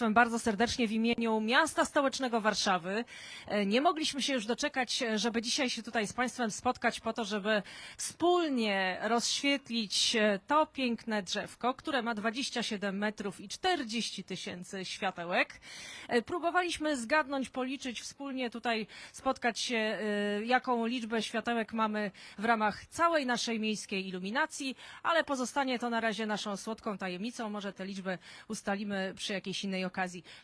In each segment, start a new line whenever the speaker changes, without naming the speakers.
Państwem bardzo serdecznie w imieniu miasta stołecznego Warszawy. E, Nie mogliśmy się już doczekać, e, żeby dzisiaj się tutaj z Państwem spotkać po to, żeby wspólnie rozświetlić e, to piękne drzewko, które ma 27 metrów i 40 tysięcy światełek. Próbowaliśmy zgadnąć, policzyć wspólnie tutaj, spotkać się, jaką liczbę światełek mamy w ramach całej naszej miejskiej iluminacji, ale pozostanie to na razie naszą słodką tajemnicą. Może tę liczbę ustalimy przy jakiejś innej okazji.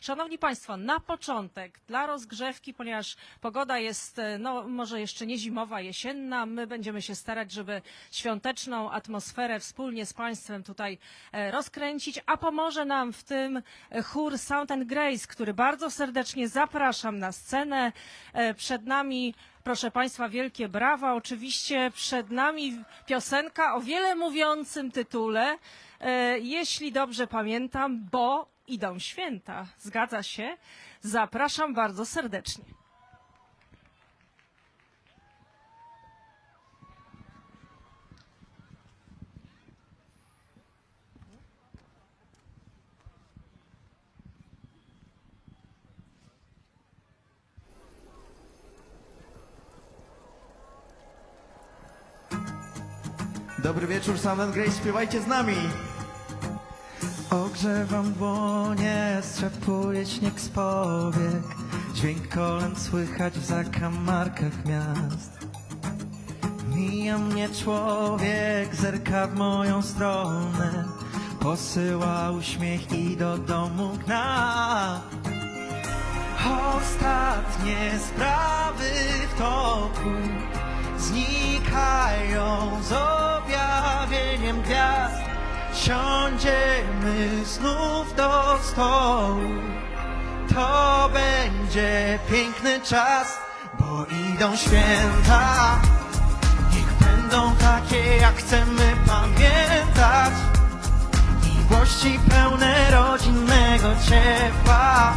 Szanowni Państwo, na początek dla rozgrzewki, ponieważ pogoda jest, e, no może jeszcze nie zimowa, jesienna, my będziemy się starać, żeby świąteczną atmosferę wspólnie z Państwem tutaj e, rozkręcić, a pomoże nam w tym e, chór Sound and Grace, który bardzo serdecznie zapraszam na scenę. Przed nami Proszę Państwa, wielkie brawa. Oczywiście przed nami piosenka o wiele mówiącym tytule, jeśli dobrze pamiętam, bo idą święta. Zgadza się? Zapraszam bardzo serdecznie.
Dobry wieczór, and Grace, śpiewajcie z nami. Ogrzewam dłonie, strzepuje śnieg z powiek, dźwięk kolęd słychać w zakamarkach miast. Mija mnie człowiek, zerka w moją stronę, posyła uśmiech i do domu gna. Ostatnie sprawy w toku znikają z objawieniem gwiazd. Siądziemy znów do stołu. To będzie piękny czas, bo idą święta. Niech będą takie, jak chcemy pamiętać. Miłości pełne rodzinnego ciepła.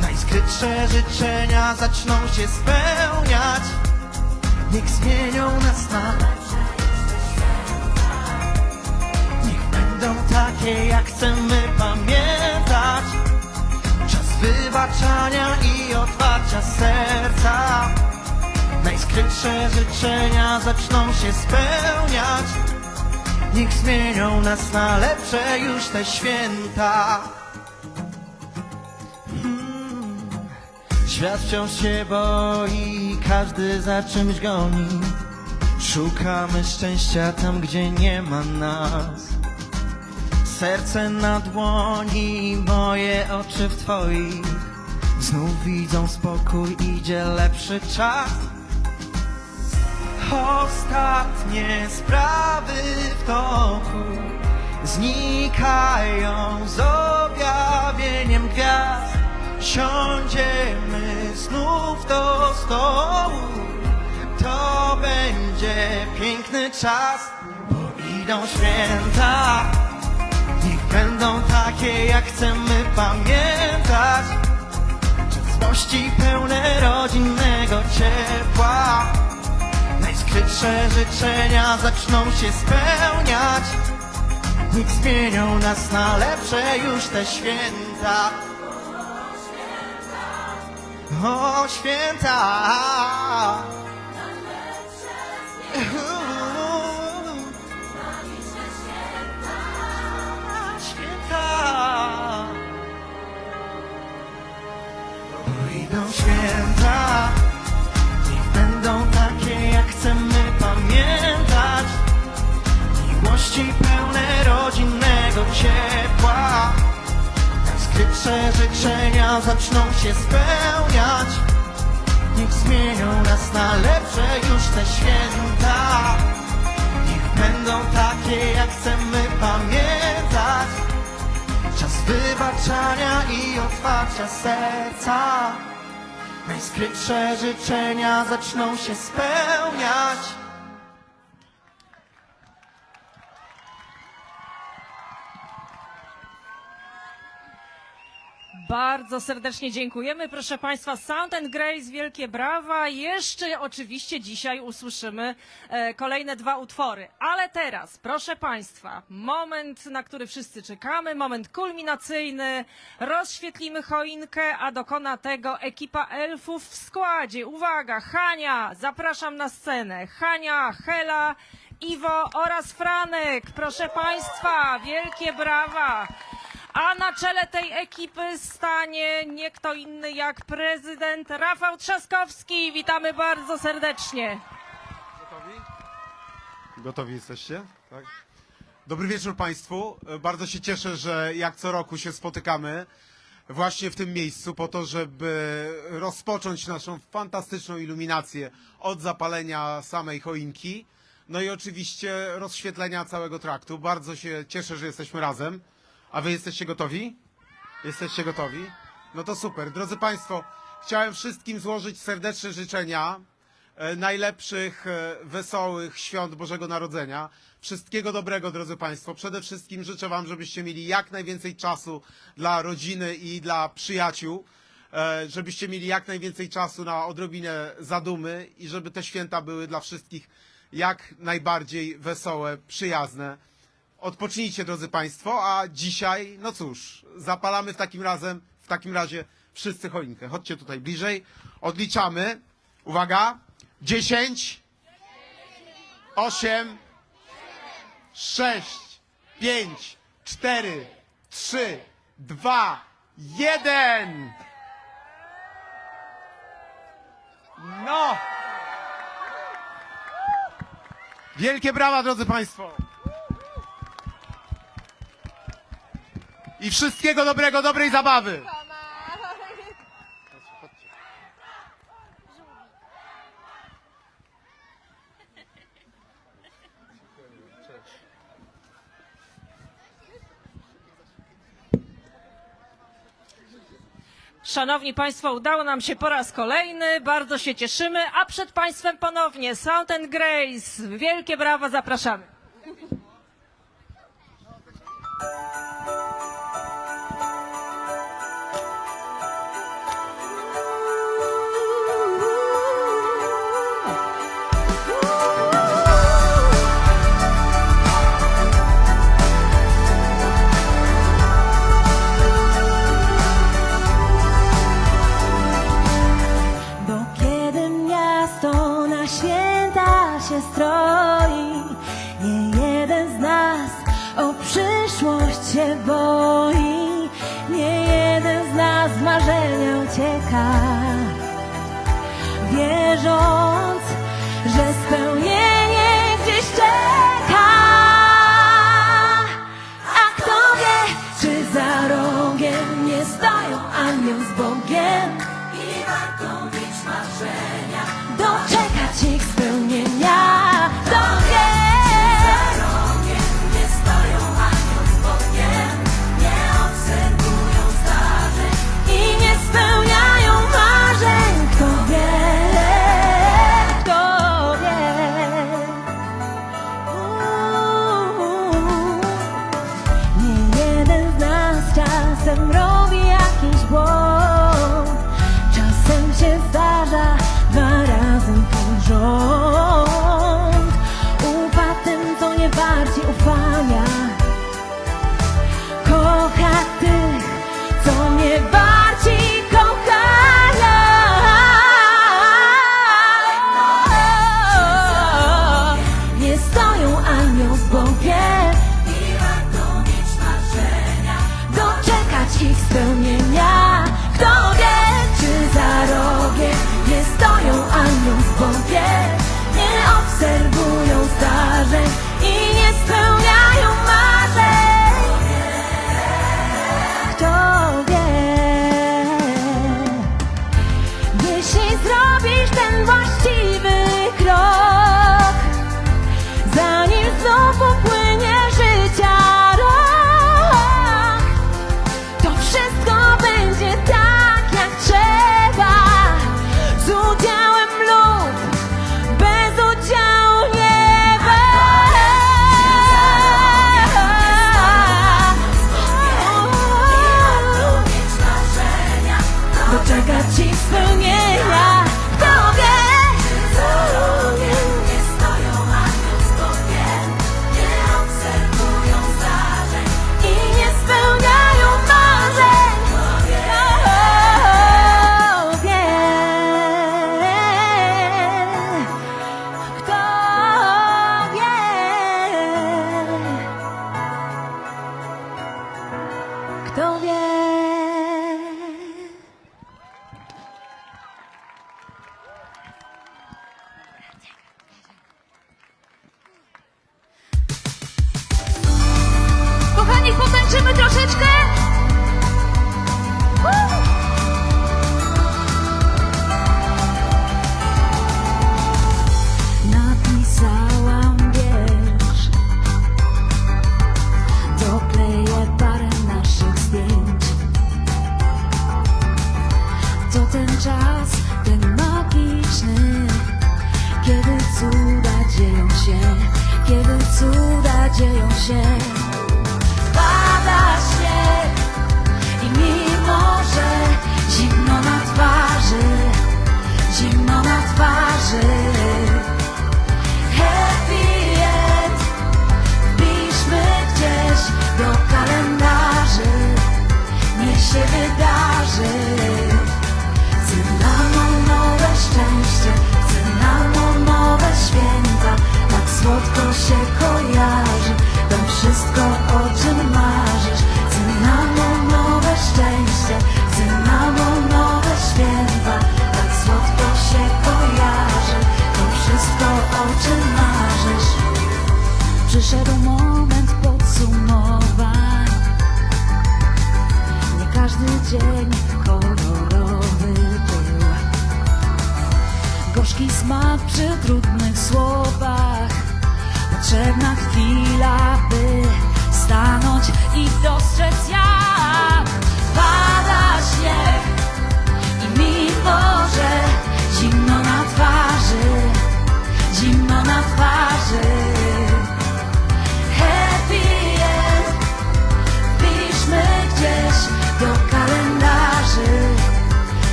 Najskrytsze życzenia zaczną się spełniać. Niech zmienią nas na lepsze. Jak chcemy pamiętać. Czas wybaczania i otwarcia serca. Najskrytsze życzenia zaczną się spełniać. Niech zmienią nas na lepsze już te święta. Świat wciąż się boi, każdy za czymś goni. Szukamy szczęścia tam, gdzie nie ma nas. Serce na dłoni, moje oczy w twoich. Znów widzą spokój, idzie lepszy czas. Ostatnie sprawy w toku znikają z objawieniem gwiazd. Siądziemy znów do stołu. To będzie piękny czas, bo idą święta. Będą takie, jak chcemy pamiętać. Czasności pełne rodzinnego ciepła. Najskrytsze życzenia zaczną się spełniać. Niech zmienią nas na lepsze już te święta. O! Święta! Idą święta, niech będą takie, jak chcemy pamiętać. Miłości pełne rodzinnego ciepła. Najskrytsze życzenia zaczną się spełniać. Niech zmienią nas na lepsze już te święta. Niech będą takie, jak chcemy pamiętać. Czas wybaczania i otwarcia serca. Najskrytsze życzenia zaczną się spełniać.
Bardzo serdecznie dziękujemy. Proszę Państwa, Sound and Grace, wielkie brawa. Jeszcze oczywiście dzisiaj usłyszymy e, kolejne dwa utwory. Ale teraz, proszę Państwa, moment, na który wszyscy czekamy, moment kulminacyjny. Rozświetlimy choinkę, a dokona tego ekipa elfów w składzie. Uwaga, Hania, zapraszam na scenę. Hania, Hela, Iwo oraz Franek. Proszę Państwa, wielkie brawa. A na czele tej ekipy stanie nie kto inny jak prezydent Rafał Trzaskowski. Witamy bardzo serdecznie.
Gotowi? Gotowi jesteście? Tak. Dobry wieczór Państwu. Bardzo się cieszę, że jak co roku się spotykamy właśnie w tym miejscu po to, żeby rozpocząć naszą fantastyczną iluminację od zapalenia samej choinki, no i oczywiście rozświetlenia całego traktu. Bardzo się cieszę, że jesteśmy razem. A Wy jesteście gotowi? Jesteście gotowi? No to super. Drodzy Państwo, chciałem wszystkim złożyć serdeczne życzenia e, najlepszych, e, wesołych świąt Bożego Narodzenia. Wszystkiego dobrego, drodzy Państwo. Przede wszystkim życzę Wam, żebyście mieli jak najwięcej czasu dla rodziny i dla przyjaciół, e, żebyście mieli jak najwięcej czasu na odrobinę zadumy i żeby te święta były dla wszystkich jak najbardziej wesołe, przyjazne. Odpocznijcie, drodzy Państwo, a dzisiaj, no cóż, zapalamy w takim razem, w takim razie wszyscy choinkę. Chodźcie tutaj bliżej. Odliczamy. Uwaga. 10, 8, 6, 5, 4, 3, 2, 1. No! Wielkie brawa, drodzy Państwo! I wszystkiego dobrego, dobrej zabawy!
Szanowni Państwo, udało nam się po raz kolejny, bardzo się cieszymy, a przed Państwem ponownie Sound and Grace. Wielkie brawa, zapraszamy.
jean. Warci ufania.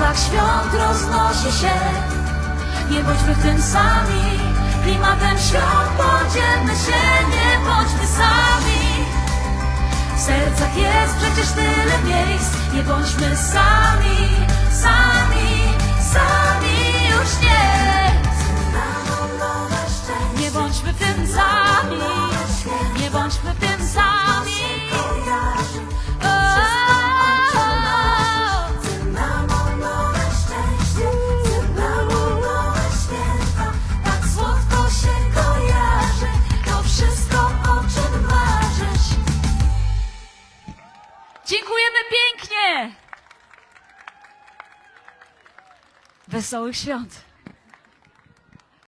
zapach świąt roznosi się. Nie bądźmy w tym sami Klimatem świąt podzielmy się. Nie bądźmy sami. W sercach jest przecież tyle miejsc. Nie bądźmy sami Sami, sami już nie. Nie bądźmy w tym sami. Nie bądźmy w tym sami. Wesołych świąt!